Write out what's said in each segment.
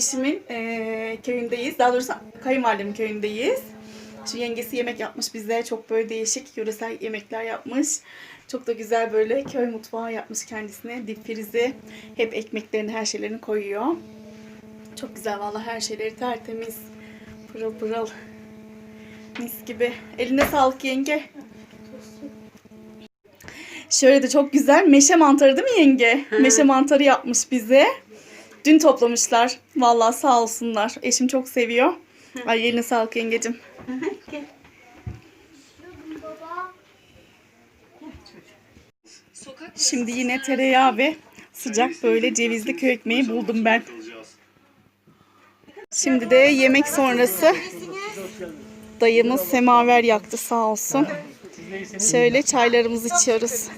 Eşimin eee, köyündeyiz. Daha doğrusu kayınvalidemin köyündeyiz. Şu yengesi yemek yapmış bize. Çok böyle değişik yöresel yemekler yapmış. Çok da güzel böyle köy mutfağı yapmış kendisine. Dip frizi. Hep ekmeklerini, her şeylerini koyuyor. Çok güzel vallahi her şeyleri tertemiz. Pırıl pırıl. Mis gibi. Eline sağlık yenge. Şöyle de çok güzel meşe mantarı değil mi yenge? Meşe mantarı yapmış bize. Dün toplamışlar. Vallahi sağ olsunlar. Eşim çok seviyor. Ay eline sağlık yengecim. Şimdi yine tereyağı ve sıcak böyle cevizli köy ekmeği buldum ben. Şimdi de yemek sonrası dayımız semaver yaktı sağ olsun. Şöyle çaylarımızı içiyoruz.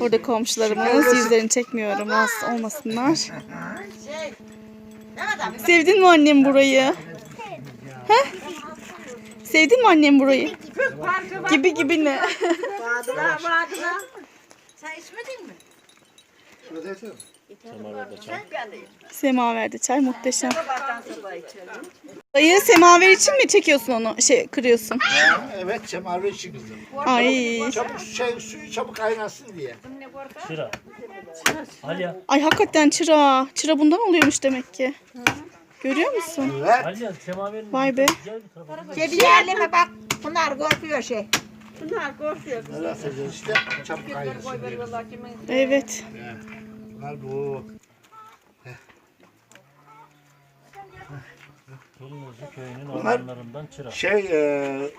Burada komşularımız yüzlerini çekmiyorum rahatsız olmasınlar. Sevdin mi annem burayı? He? Sevdin mi annem burayı? Gibi gibi ne? Sen içmedin mi? Semaverde çay muhteşem. Dayı semaver için mi çekiyorsun onu? Şey kırıyorsun. Evet çamarı için kızım. Ay. Çabuk şey, suyu çabuk kaynasın diye. Çıra. Alya. Ay hakikaten çıra. Çıra bundan oluyormuş demek ki. Görüyor musun? Evet. Alya semaverin Vay be. güzel bir tarafı. Kedi yerleme bak. Bunlar korkuyor şey. Bunlar korkuyor. Neler yapacağız işte çabuk kaynasın diye. Evet. Bu. Tulumuzlu köyünün Bunlar- ormanlarından çıra. Şey e,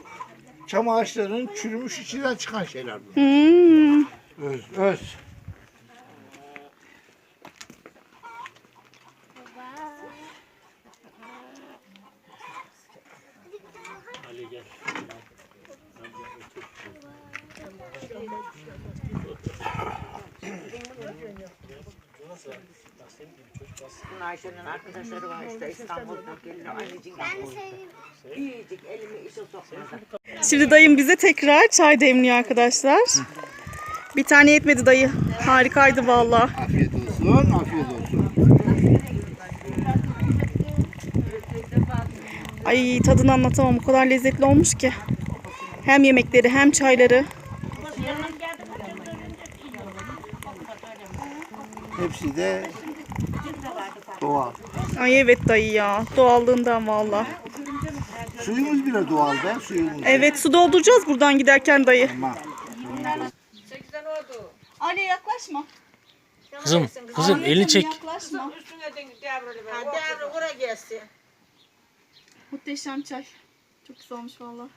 çam ağaçlarının çürümüş içinden çıkan şeyler bunlar. Hmm. Öz, öz. Ayşe'nin arkadaşları var işte İstanbul'dan geliyor. Anneciğim İyicik elimi işe sokmadı. Şimdi dayım bize tekrar çay demliyor arkadaşlar. Bir tane yetmedi dayı. Harikaydı vallahi. Afiyet olsun, afiyet olsun. Ay tadını anlatamam. O kadar lezzetli olmuş ki. Hem yemekleri hem çayları. Hepsi de doğal. Ay evet dayı ya. Doğallığından vallahi. Suyumuz bile doğal be, suyumuz. Evet su dolduracağız buradan giderken dayı. Ama Ali yaklaşma. Kızım, kızım elini çek. Yaklaşma. Ha devre buraya gelsin. Muhteşem çay. Çok güzel olmuş valla.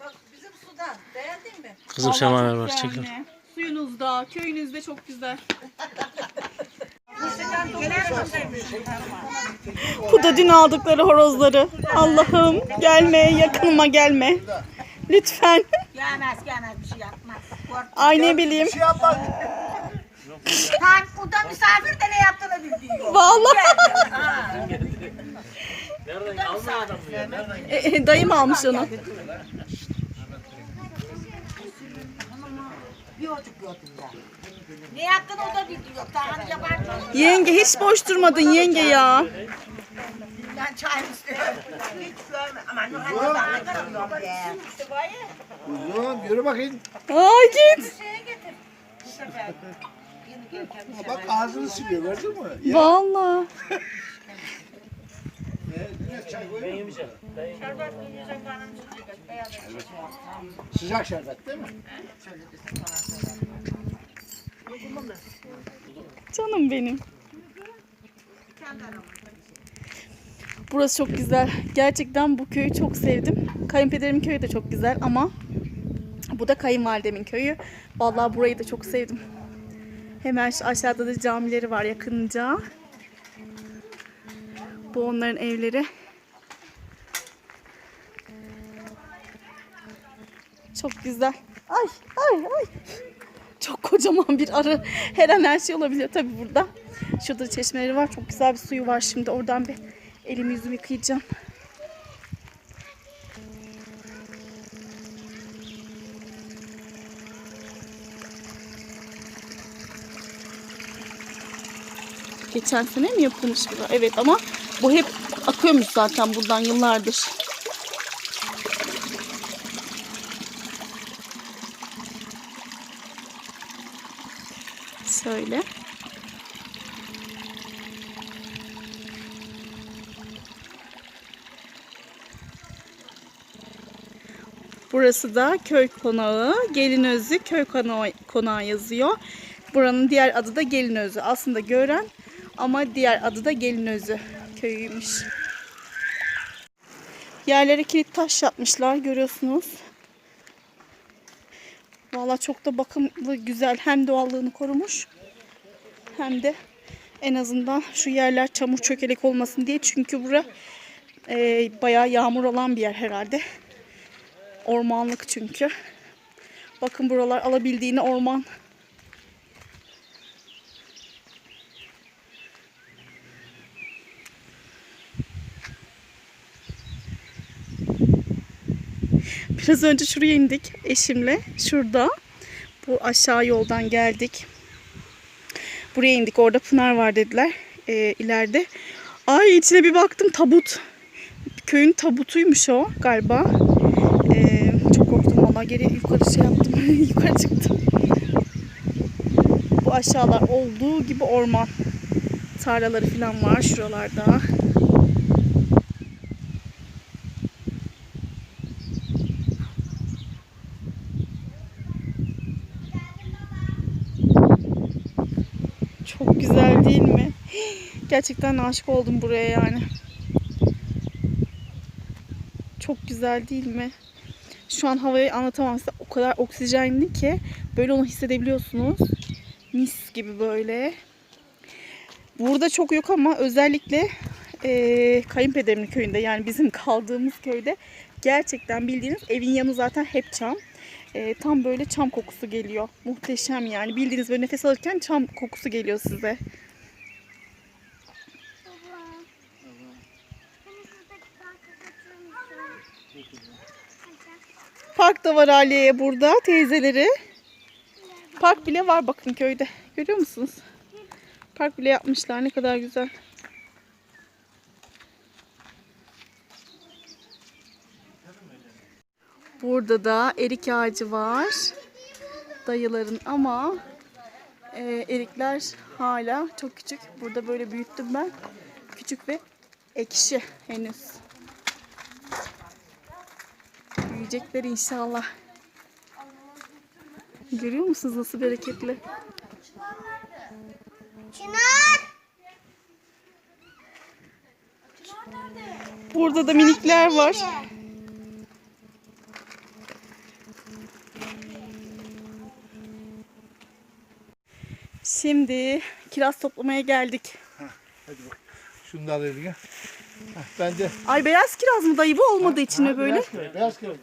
Bak bizim sudan. Beğendin mi? Kızım var güzel çekin. anne. Suyunuzda, köyünüzde çok güzel. Bu da dün aldıkları horozları. Allah'ım gelme, yakınıma gelme. Lütfen. Gelmez gelmez bir şey yapmaz. Ay ne bileyim. şey yapmaz. Tam burada misafir de ne yaptığını bilmiyor. Vallahi. Nereden almıyor adam bu ya? Nereden? E, e, dayım almış onu. Gördüm ya. Ne yaptığını o da bilmiyor. Daha hani yabancı. Yenge hiç boş durmadın yenge ya. Ben çay istiyorum. Hiç görme. Ama ne kadar daha görmüyorum be. Kuzum, yürü bakayım. Ay git. Bak ağzını siliyor, gördün mü? Ya, Vallahi. Ben yemeyeceğim. Ben yemeyeceğim. Sıcak şerbet değil mi? Canım benim. Burası çok güzel. Gerçekten bu köyü çok sevdim. Kayınpederimin köyü de çok güzel ama bu da kayınvalidemin köyü. Vallahi burayı da çok sevdim. Hemen şu aşağıda da camileri var yakınca. Bu onların evleri. Çok güzel. Ay ay ay. Çok kocaman bir arı. Her an her şey olabilir tabii burada. Şurada çeşmeleri var. Çok güzel bir suyu var şimdi. Oradan bir elimi yüzümü yıkayacağım. Geçen sene mi yapılmış bu? Evet ama bu hep akıyormuş zaten buradan yıllardır. Şöyle. Burası da köy konağı. Gelinözü köy konağı yazıyor. Buranın diğer adı da Gelinözü. Aslında Gören ama diğer adı da Gelinözü köyüymüş. Yerlere kilit taş yapmışlar görüyorsunuz. Valla çok da bakımlı güzel. Hem doğallığını korumuş hem de en azından şu yerler çamur çökelek olmasın diye. Çünkü bura e, bayağı yağmur olan bir yer herhalde. Ormanlık çünkü. Bakın buralar alabildiğini orman. Biraz önce şuraya indik eşimle. Şurada. Bu aşağı yoldan geldik. Buraya indik. Orada Pınar var dediler. Ee, ileride. Ay içine bir baktım tabut. Köyün tabutuymuş o galiba. Ee, çok korktum valla geri yukarı şey yaptım. yukarı çıktım. Bu aşağılar olduğu gibi orman. Tarlaları falan var şuralarda. Çok güzel değil mi? Gerçekten aşık oldum buraya yani. Çok güzel değil mi? Şu an havayı anlatamam size. O kadar oksijenli ki böyle onu hissedebiliyorsunuz. Mis gibi böyle. Burada çok yok ama özellikle eee kayınpederimin köyünde yani bizim kaldığımız köyde gerçekten bildiğiniz evin yanı zaten hep çam. Eee, tam böyle çam kokusu geliyor. Muhteşem yani. Bildiğiniz böyle nefes alırken çam kokusu geliyor size. Park da var Aliye'ye burada teyzeleri. Park bile var bakın köyde. Görüyor musunuz? Park bile yapmışlar. Ne kadar güzel. Burada da erik ağacı var. Dayıların ama e, erikler hala çok küçük. Burada böyle büyüttüm ben. Küçük ve ekşi henüz. Büyüyecekler inşallah. Görüyor musunuz nasıl bereketli? Burada da minikler var. Şimdi kiraz toplamaya geldik. Hadi bak. Şunu da al eline. Heh, Ben de Ay beyaz kiraz mı dayı bu olmadı içine böyle? beyaz kiraz, beyaz kiraz.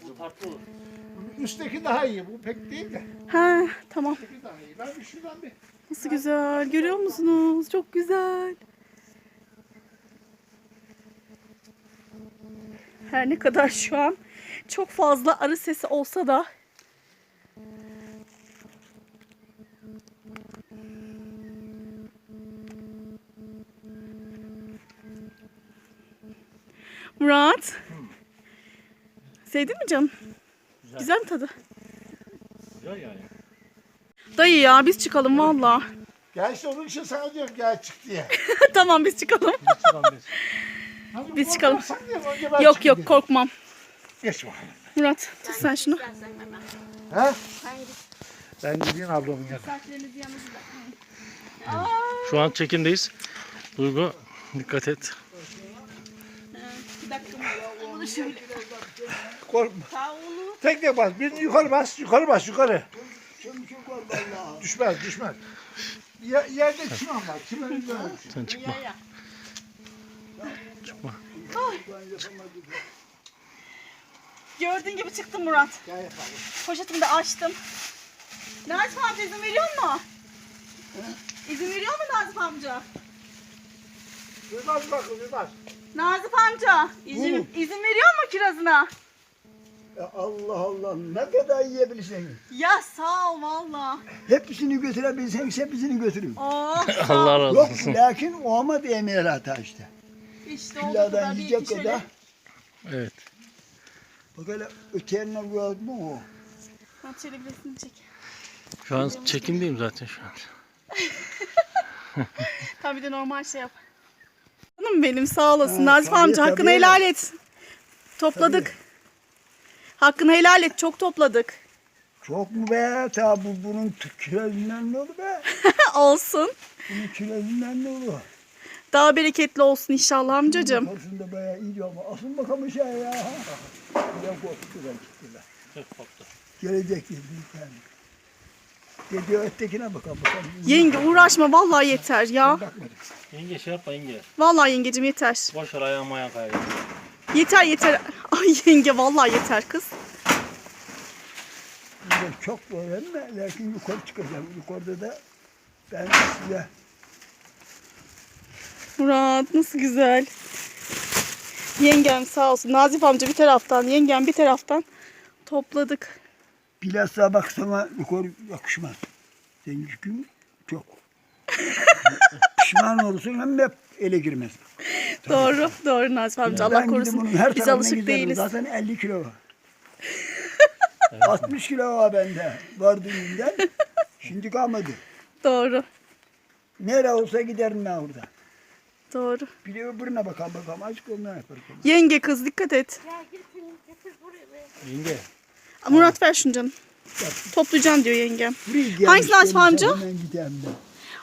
Üstteki daha iyi. Bu pek değil de. Ha tamam. Üstteki daha iyi. Ben bir şuradan bir Nasıl güzel. Görüyor musunuz? Çok güzel. Her ne kadar şu an çok fazla arı sesi olsa da Murat. Sevdin mi canım? Güzel, mi tadı? Güzel yani. Dayı ya biz çıkalım valla. Gel işte onun için sana diyorum gel çık diye. tamam biz çıkalım. Biz çıkalım. önce ben yok yok korkmam. diye. Geç bakalım. Murat tut sen şunu. Ha? Ben gideyim ablamın yanına. Şu an çekimdeyiz. Duygu dikkat et. Korkma. Tek tek bas. Birini yukarı bas. Yukarı bas. Yukarı. Düşmez. Düşmez. Ye- yerde çimen var. Çimenin üzerine düşüyor. Sen çıkma. Çıkma. Gördüğün gibi çıktım Murat. Gel yapalım. Poşetimi de açtım. Nazif amca izin veriyor mu? İzin veriyor mu Nazif amca? Duymaz bakın duymaz. Nazif amca izin, izin veriyor mu kirazına? Ya Allah Allah ne kadar yiyebilirsin. Ya sağ ol valla. Hepsini götürebilsen hepsini götürün. Oh, Allah razı Yok olsun. lakin olmadı emirata işte. işte olduğu Pilladan kadar bir yiyecek iki şöyle. kadar. Evet. Bak hele öteyenler gördün mü o? Ha, çelebilesini çek. Şu an çekimdeyim zaten şu an. Tabii de normal şey yap. Canım benim sağ olasın. Ha, Nazif tabii, amca hakkını tabii. helal et. Topladık. Hakkını helal et. Çok topladık. Çok mu be? Ta bu bunun kilosundan ne olur be? olsun. Bunun kilosundan ne olur? Daha bereketli olsun inşallah amcacığım. Olsun da bayağı iyi ama asıl bakalım aşağı ya. Bir de korktular gittiler. Gelecek bir tane. Dedi öttekine bakalım bakalım. Yenge uğraşma vallahi yeter ya. Bakmadık. Yenge şey yapma yenge. Vallahi yengecim yeter. Boş ver ayağım ayağım kayıyor. Yeter yeter. Ay yenge vallahi yeter kız. Burada çok öğrenme. Lakin yukarı çıkacağım. Yukarıda da ben size Murat nasıl güzel. Yengem sağ olsun. Nazif amca bir taraftan, yengem bir taraftan topladık. Bilhassa bak sana yukarı yakışmaz. Senin yükün çok. Pişman olursun hem de ele girmez. Doğru, doğru Nazif amca. Allah Ben gidip korusun. bunun her Biz tarafına alışık giderim. değiliz. Zaten 50 kilo var. 60 kilo var bende. Vardığımdan. Şimdi kalmadı. Doğru, Nere olsa giderim ben orada. doğru. Bir de öbürüne bakalım bakalım. Azıcık ondan yaparım. Yenge kız dikkat et. Yenge. Murat ver şunu canım. Toplayacaksın diyor yengem. Hangisi Nazif amca? Ben.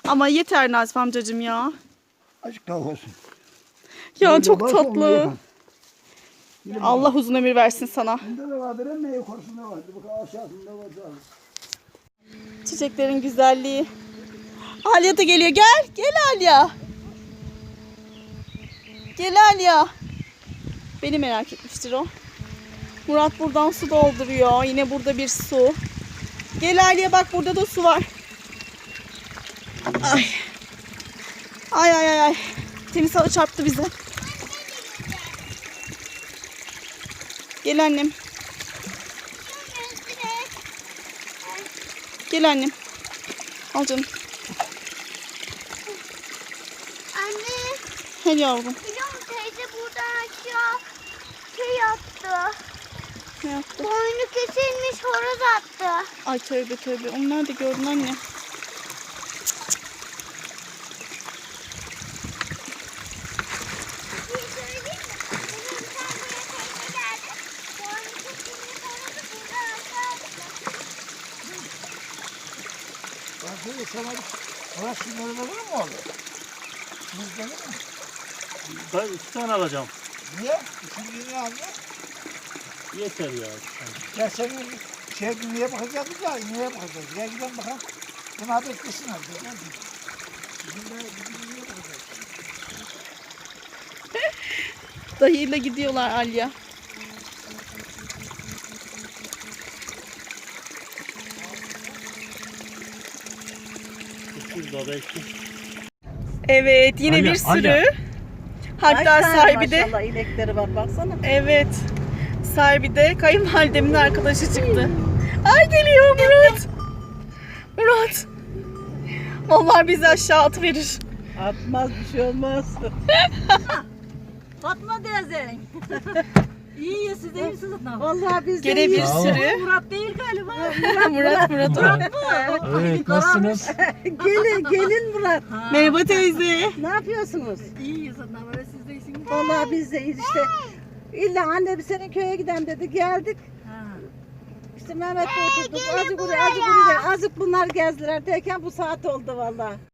Ama yeter Nazif amcacığım ya. Azıcık daha olsun. Ya Burada çok tatlı. Allah uzun ömür versin sana. Bunda da vardır ama yukarısında vardır. Bak aşağısında vardır. Çiçeklerin güzelliği. Alya da geliyor. Gel. Gel Alya. Gel Alya. Beni merak etmiştir o. Murat buradan su dolduruyor. Yine burada bir su. Gel Alya bak burada da su var. Ay. Ay ay ay ay. Temiz halı çarptı bize. Gel annem. Gel annem. Al canım. Anne, Hadi yavrum. biliyor musun teyze buradan aşağı şey yaptı. Ne yaptı? Boynu kesilmiş horoz attı. Ay tövbe tövbe. Onu nerede gördün anne? Şöyle sana Orası şunları olur mu oğlum? Bizden mi? Ben iki tane alacağım. Niye? Ne aldın? Yeter ya. Ya senin şey niye bakacağız ya? Niye bakacağız? Ya gidelim bakalım. Bunu adı etmesin abi. Bizim de bizim niye bakacağız? Dayıyla gidiyorlar Alya. Belki. Evet yine Alya, bir sürü. Alya. Hatta sahibi de Maşallah inekleri var baksana. evet. Sahibi de kayınvalidemin arkadaşı çıktı. Ay geliyor Murat. Murat. Vallahi bizi aşağı atıverir. Atmaz bir şey olmaz. Fatma teyze. İyi ya siz de iyisiniz. Vallahi biz de Gene bir sürü. Murat değil galiba. Murat Murat o. Evet nasılsınız? gelin gelin Murat. Merhaba teyze. Ne yapıyorsunuz? İyiyiz ama böyle siz de iyisiniz. Vallahi biz de iyiyiz işte. İlla anne bir senin köye giden dedi geldik. İşte Mehmet'le oturduk. Azıcık buraya azıcık buraya azıcık bunlar gezdiler derken bu saat oldu vallahi.